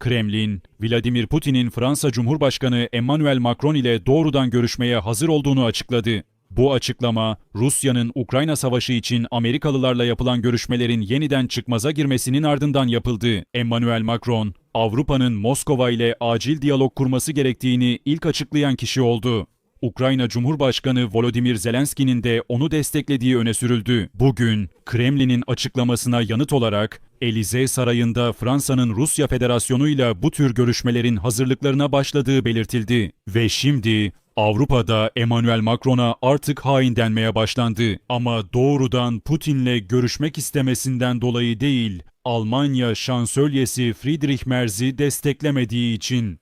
Kremlin, Vladimir Putin'in Fransa Cumhurbaşkanı Emmanuel Macron ile doğrudan görüşmeye hazır olduğunu açıkladı. Bu açıklama, Rusya'nın Ukrayna Savaşı için Amerikalılarla yapılan görüşmelerin yeniden çıkmaza girmesinin ardından yapıldı. Emmanuel Macron, Avrupa'nın Moskova ile acil diyalog kurması gerektiğini ilk açıklayan kişi oldu. Ukrayna Cumhurbaşkanı Volodymyr Zelenski'nin de onu desteklediği öne sürüldü. Bugün Kremlin'in açıklamasına yanıt olarak Elize Sarayı'nda Fransa'nın Rusya Federasyonu ile bu tür görüşmelerin hazırlıklarına başladığı belirtildi. Ve şimdi Avrupa'da Emmanuel Macron'a artık hain denmeye başlandı. Ama doğrudan Putin'le görüşmek istemesinden dolayı değil, Almanya şansölyesi Friedrich Merz'i desteklemediği için.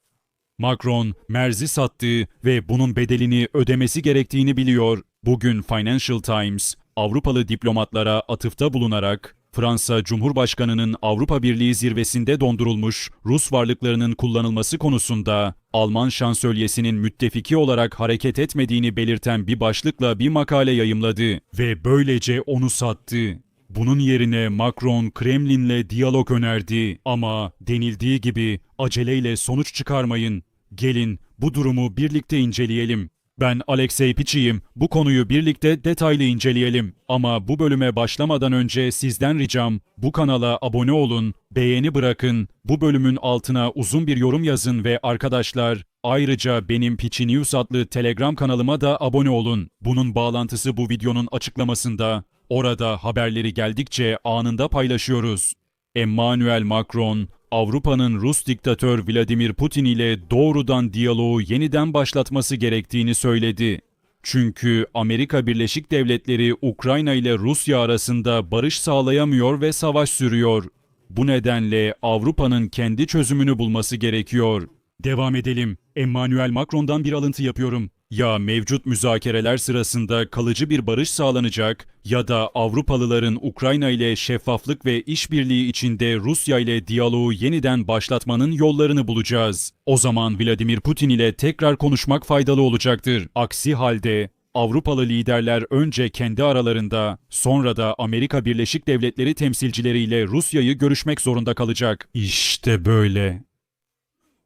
Macron, Merz'i sattı ve bunun bedelini ödemesi gerektiğini biliyor. Bugün Financial Times, Avrupalı diplomatlara atıfta bulunarak, Fransa Cumhurbaşkanı'nın Avrupa Birliği zirvesinde dondurulmuş Rus varlıklarının kullanılması konusunda Alman şansölyesinin müttefiki olarak hareket etmediğini belirten bir başlıkla bir makale yayımladı ve böylece onu sattı. Bunun yerine Macron Kremlin'le diyalog önerdi ama denildiği gibi aceleyle sonuç çıkarmayın. Gelin bu durumu birlikte inceleyelim. Ben Alexey Piçiyim. Bu konuyu birlikte detaylı inceleyelim. Ama bu bölüme başlamadan önce sizden ricam bu kanala abone olun, beğeni bırakın, bu bölümün altına uzun bir yorum yazın ve arkadaşlar ayrıca benim Piçi News adlı Telegram kanalıma da abone olun. Bunun bağlantısı bu videonun açıklamasında. Orada haberleri geldikçe anında paylaşıyoruz. Emmanuel Macron, Avrupa'nın Rus diktatör Vladimir Putin ile doğrudan diyaloğu yeniden başlatması gerektiğini söyledi. Çünkü Amerika Birleşik Devletleri Ukrayna ile Rusya arasında barış sağlayamıyor ve savaş sürüyor. Bu nedenle Avrupa'nın kendi çözümünü bulması gerekiyor. Devam edelim. Emmanuel Macron'dan bir alıntı yapıyorum. Ya mevcut müzakereler sırasında kalıcı bir barış sağlanacak ya da Avrupalıların Ukrayna ile şeffaflık ve işbirliği içinde Rusya ile diyaloğu yeniden başlatmanın yollarını bulacağız. O zaman Vladimir Putin ile tekrar konuşmak faydalı olacaktır. Aksi halde Avrupalı liderler önce kendi aralarında, sonra da Amerika Birleşik Devletleri temsilcileriyle Rusya'yı görüşmek zorunda kalacak. İşte böyle.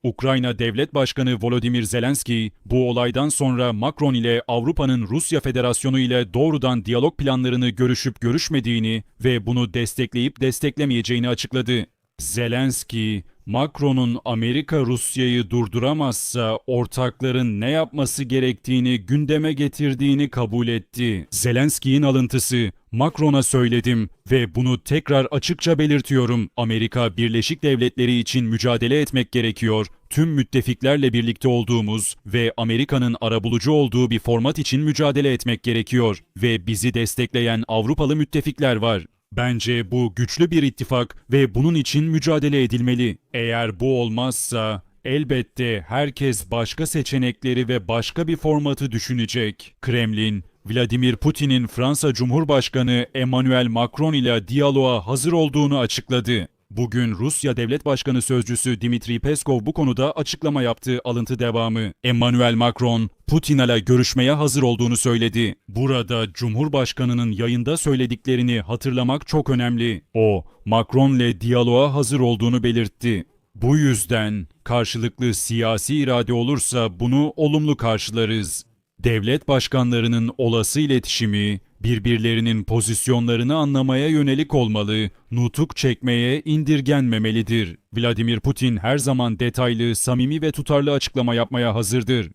Ukrayna Devlet Başkanı Volodymyr Zelenski, bu olaydan sonra Macron ile Avrupa'nın Rusya Federasyonu ile doğrudan diyalog planlarını görüşüp görüşmediğini ve bunu destekleyip desteklemeyeceğini açıkladı. Zelenski, Macron'un Amerika Rusya'yı durduramazsa ortakların ne yapması gerektiğini gündeme getirdiğini kabul etti. Zelenski'nin alıntısı Macron'a söyledim ve bunu tekrar açıkça belirtiyorum. Amerika Birleşik Devletleri için mücadele etmek gerekiyor. Tüm müttefiklerle birlikte olduğumuz ve Amerika'nın arabulucu olduğu bir format için mücadele etmek gerekiyor ve bizi destekleyen Avrupalı müttefikler var. Bence bu güçlü bir ittifak ve bunun için mücadele edilmeli. Eğer bu olmazsa elbette herkes başka seçenekleri ve başka bir formatı düşünecek. Kremlin, Vladimir Putin'in Fransa Cumhurbaşkanı Emmanuel Macron ile diyaloğa hazır olduğunu açıkladı. Bugün Rusya Devlet Başkanı Sözcüsü Dimitri Peskov bu konuda açıklama yaptı alıntı devamı. Emmanuel Macron, Putin ile görüşmeye hazır olduğunu söyledi. Burada Cumhurbaşkanının yayında söylediklerini hatırlamak çok önemli. O, Macron ile diyaloğa hazır olduğunu belirtti. Bu yüzden karşılıklı siyasi irade olursa bunu olumlu karşılarız. Devlet başkanlarının olası iletişimi, birbirlerinin pozisyonlarını anlamaya yönelik olmalı, nutuk çekmeye indirgenmemelidir. Vladimir Putin her zaman detaylı, samimi ve tutarlı açıklama yapmaya hazırdır.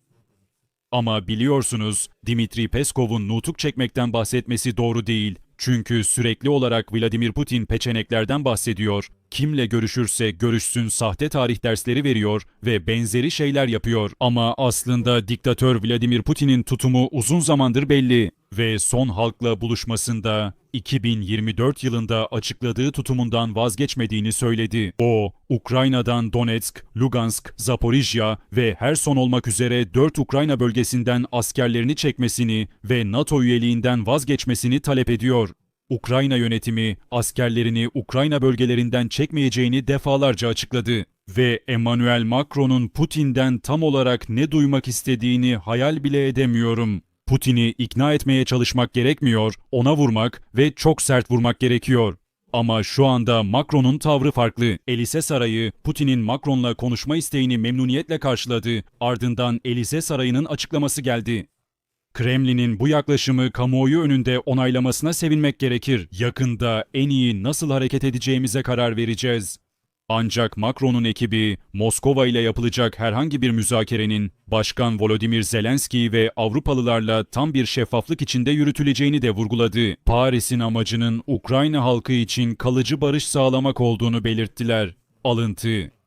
Ama biliyorsunuz Dimitri Peskov'un nutuk çekmekten bahsetmesi doğru değil. Çünkü sürekli olarak Vladimir Putin peçeneklerden bahsediyor. Kimle görüşürse görüşsün sahte tarih dersleri veriyor ve benzeri şeyler yapıyor. Ama aslında diktatör Vladimir Putin'in tutumu uzun zamandır belli ve son halkla buluşmasında 2024 yılında açıkladığı tutumundan vazgeçmediğini söyledi. O, Ukrayna'dan Donetsk, Lugansk, Zaporijya ve Herson olmak üzere 4 Ukrayna bölgesinden askerlerini çekmesini ve NATO üyeliğinden vazgeçmesini talep ediyor. Ukrayna yönetimi askerlerini Ukrayna bölgelerinden çekmeyeceğini defalarca açıkladı ve Emmanuel Macron'un Putin'den tam olarak ne duymak istediğini hayal bile edemiyorum. Putin'i ikna etmeye çalışmak gerekmiyor, ona vurmak ve çok sert vurmak gerekiyor. Ama şu anda Macron'un tavrı farklı. Elise Sarayı, Putin'in Macron'la konuşma isteğini memnuniyetle karşıladı. Ardından Elise Sarayı'nın açıklaması geldi. Kremlin'in bu yaklaşımı kamuoyu önünde onaylamasına sevinmek gerekir. Yakında en iyi nasıl hareket edeceğimize karar vereceğiz. Ancak Macron'un ekibi Moskova ile yapılacak herhangi bir müzakerenin Başkan Volodymyr Zelenski ve Avrupalılarla tam bir şeffaflık içinde yürütüleceğini de vurguladı. Paris'in amacının Ukrayna halkı için kalıcı barış sağlamak olduğunu belirttiler. Alıntı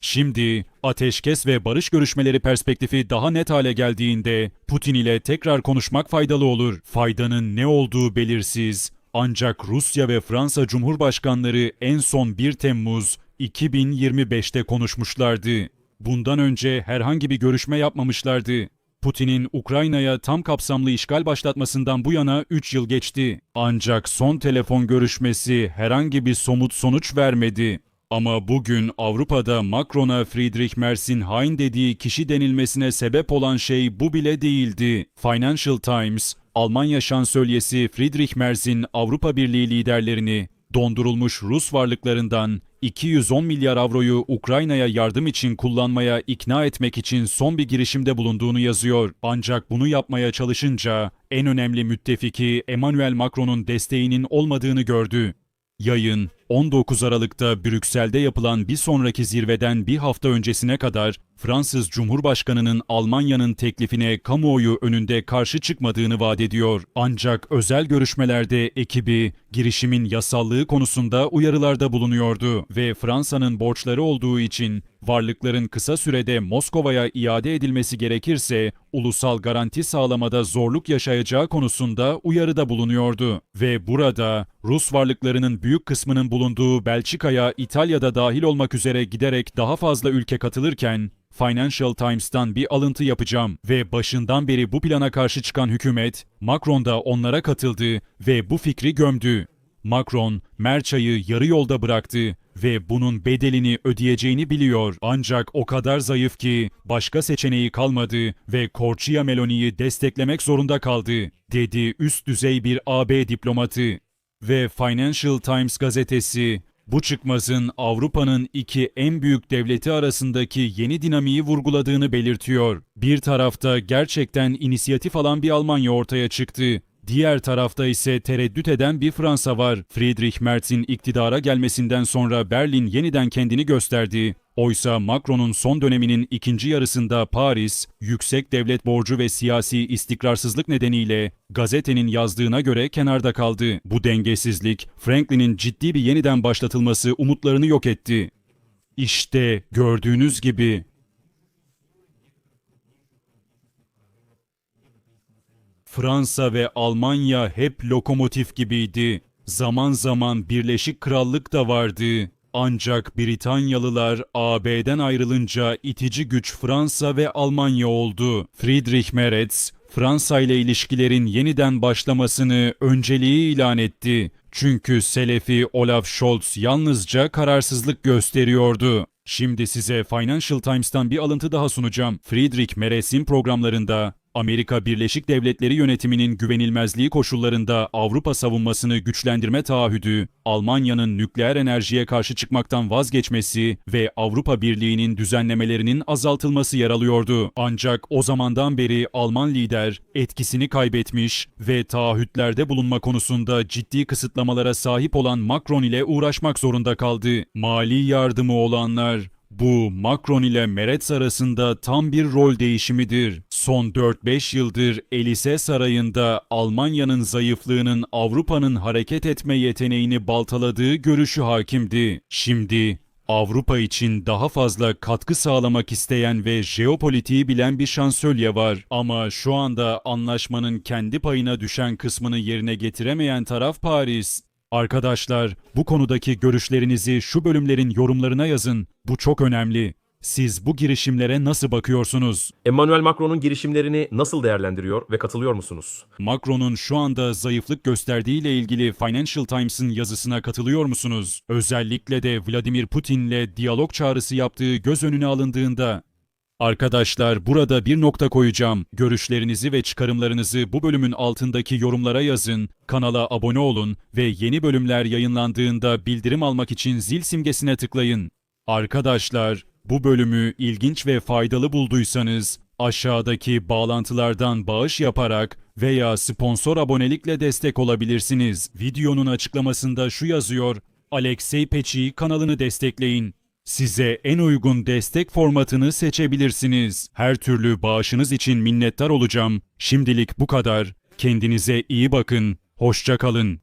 Şimdi ateşkes ve barış görüşmeleri perspektifi daha net hale geldiğinde Putin ile tekrar konuşmak faydalı olur. Faydanın ne olduğu belirsiz. Ancak Rusya ve Fransa Cumhurbaşkanları en son 1 Temmuz 2025'te konuşmuşlardı. Bundan önce herhangi bir görüşme yapmamışlardı. Putin'in Ukrayna'ya tam kapsamlı işgal başlatmasından bu yana 3 yıl geçti. Ancak son telefon görüşmesi herhangi bir somut sonuç vermedi. Ama bugün Avrupa'da Macron'a Friedrich Merz'in hain dediği kişi denilmesine sebep olan şey bu bile değildi. Financial Times, Almanya şansölyesi Friedrich Merz'in Avrupa Birliği liderlerini dondurulmuş Rus varlıklarından 210 milyar avroyu Ukrayna'ya yardım için kullanmaya ikna etmek için son bir girişimde bulunduğunu yazıyor. Ancak bunu yapmaya çalışınca en önemli müttefiki Emmanuel Macron'un desteğinin olmadığını gördü. Yayın 19 Aralık'ta Brüksel'de yapılan bir sonraki zirveden bir hafta öncesine kadar Fransız Cumhurbaşkanı'nın Almanya'nın teklifine kamuoyu önünde karşı çıkmadığını vaat ediyor. Ancak özel görüşmelerde ekibi girişimin yasallığı konusunda uyarılarda bulunuyordu ve Fransa'nın borçları olduğu için varlıkların kısa sürede Moskova'ya iade edilmesi gerekirse ulusal garanti sağlamada zorluk yaşayacağı konusunda uyarıda bulunuyordu ve burada Rus varlıklarının büyük kısmının bulunduğu Belçika'ya İtalya'da dahil olmak üzere giderek daha fazla ülke katılırken Financial Times'tan bir alıntı yapacağım ve başından beri bu plana karşı çıkan hükümet, Macron da onlara katıldı ve bu fikri gömdü. Macron, Merça'yı yarı yolda bıraktı ve bunun bedelini ödeyeceğini biliyor. Ancak o kadar zayıf ki başka seçeneği kalmadı ve Corcia Meloni'yi desteklemek zorunda kaldı, dedi üst düzey bir AB diplomatı. Ve Financial Times gazetesi bu çıkmazın Avrupa'nın iki en büyük devleti arasındaki yeni dinamiği vurguladığını belirtiyor. Bir tarafta gerçekten inisiyatif alan bir Almanya ortaya çıktı. Diğer tarafta ise tereddüt eden bir Fransa var. Friedrich Merz'in iktidara gelmesinden sonra Berlin yeniden kendini gösterdi. Oysa Macron'un son döneminin ikinci yarısında Paris, yüksek devlet borcu ve siyasi istikrarsızlık nedeniyle gazetenin yazdığına göre kenarda kaldı. Bu dengesizlik, Franklin'in ciddi bir yeniden başlatılması umutlarını yok etti. İşte gördüğünüz gibi Fransa ve Almanya hep lokomotif gibiydi. Zaman zaman Birleşik Krallık da vardı. Ancak Britanyalılar AB'den ayrılınca itici güç Fransa ve Almanya oldu. Friedrich Merz, Fransa ile ilişkilerin yeniden başlamasını önceliği ilan etti. Çünkü Selefi Olaf Scholz yalnızca kararsızlık gösteriyordu. Şimdi size Financial Times'tan bir alıntı daha sunacağım. Friedrich Merz'in programlarında Amerika Birleşik Devletleri yönetiminin güvenilmezliği koşullarında Avrupa savunmasını güçlendirme taahhüdü, Almanya'nın nükleer enerjiye karşı çıkmaktan vazgeçmesi ve Avrupa Birliği'nin düzenlemelerinin azaltılması yer alıyordu. Ancak o zamandan beri Alman lider etkisini kaybetmiş ve taahhütlerde bulunma konusunda ciddi kısıtlamalara sahip olan Macron ile uğraşmak zorunda kaldı. Mali yardımı olanlar bu Macron ile Meretz arasında tam bir rol değişimidir. Son 4-5 yıldır Elise Sarayı'nda Almanya'nın zayıflığının Avrupa'nın hareket etme yeteneğini baltaladığı görüşü hakimdi. Şimdi Avrupa için daha fazla katkı sağlamak isteyen ve jeopolitiği bilen bir şansölye var. Ama şu anda anlaşmanın kendi payına düşen kısmını yerine getiremeyen taraf Paris. Arkadaşlar, bu konudaki görüşlerinizi şu bölümlerin yorumlarına yazın. Bu çok önemli. Siz bu girişimlere nasıl bakıyorsunuz? Emmanuel Macron'un girişimlerini nasıl değerlendiriyor ve katılıyor musunuz? Macron'un şu anda zayıflık gösterdiğiyle ilgili Financial Times'ın yazısına katılıyor musunuz? Özellikle de Vladimir Putin'le diyalog çağrısı yaptığı göz önüne alındığında Arkadaşlar burada bir nokta koyacağım. Görüşlerinizi ve çıkarımlarınızı bu bölümün altındaki yorumlara yazın. Kanala abone olun ve yeni bölümler yayınlandığında bildirim almak için zil simgesine tıklayın. Arkadaşlar, bu bölümü ilginç ve faydalı bulduysanız aşağıdaki bağlantılardan bağış yaparak veya sponsor abonelikle destek olabilirsiniz. Videonun açıklamasında şu yazıyor. Alexey Peçi kanalını destekleyin. Size en uygun destek formatını seçebilirsiniz. Her türlü bağışınız için minnettar olacağım. Şimdilik bu kadar. Kendinize iyi bakın. Hoşça kalın.